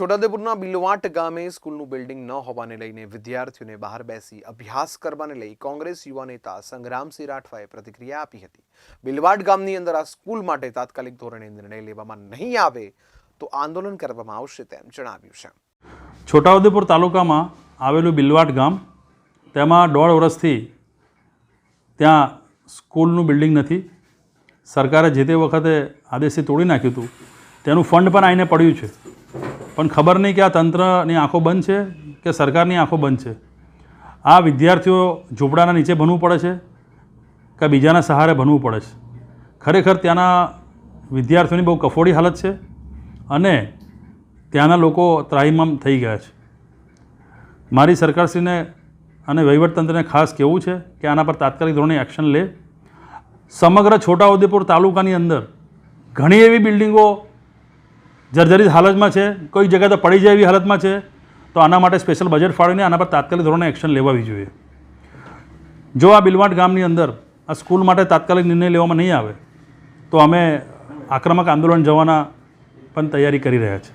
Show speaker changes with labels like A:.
A: છોટાઉદેપુરના બિલવાટ ગામે સ્કૂલનું બિલ્ડિંગ ન હોવાને લઈને વિદ્યાર્થીઓને બહાર બેસી અભ્યાસ કરવાને લઈ કોંગ્રેસ યુવા નેતા સંગ્રામસિંહ રાઠવાએ પ્રતિક્રિયા આપી હતી. બિલવાટ ગામની અંદર આ સ્કૂલ માટે તાત્કાલિક ધોરણે નિર્ણય લેવામાં નહીં આવે તો આંદોલન કરવામાં આવશે તેમ જણાવ્યું છે.
B: છોટાઉદેપુર તાલુકામાં આવેલું બિલવાટ ગામ, તેમાં દોઢ વર્ષથી ત્યાં સ્કૂલનું બિલ્ડિંગ નથી. સરકારે જે તે વખતે આદેશથી તોડી નાખ્યું હતું, તેનું ફંડ પણ આવીને પડ્યું છે. પણ ખબર નહીં કે આ તંત્રની આંખો બંધ છે કે સરકારની આંખો બંધ છે? આ વિદ્યાર્થીઓ ઝૂંપડાના નીચે ભણવું પડે છે કે બીજાના સહારે ભણવું પડે છે? ખરેખર ત્યાંના વિદ્યાર્થીઓની બહુ કફોડી હાલત છે અને ત્યાંના લોકો ત્રાહિમામ થઈ ગયા છે. મારી સરકારશ્રીને અને વહીવટતંત્રને ખાસ કહેવું છે કે આના પર તાત્કાલિક ધોરણે એક્શન લે. સમગ્ર છોટાઉદેપુર તાલુકાની અંદર ઘણી એવી બિલ્ડિંગો જર્જરિત હાલતમાં છે, કોઈ જગ્યા તો પડી જાય એવી હાલતમાં છે, તો આના માટે સ્પેશિયલ બજેટ ફાળવીને આના પર તાત્કાલિક ધોરણે એક્શન લેવાવી જોઈએ. જો આ બિલવાટ ગામની અંદર આ સ્કૂલ માટે તાત્કાલિક નિર્ણય લેવામાં નહીં આવે, તો અમે આક્રમક આંદોલન જવાના પણ તૈયારી કરી રહ્યા છે.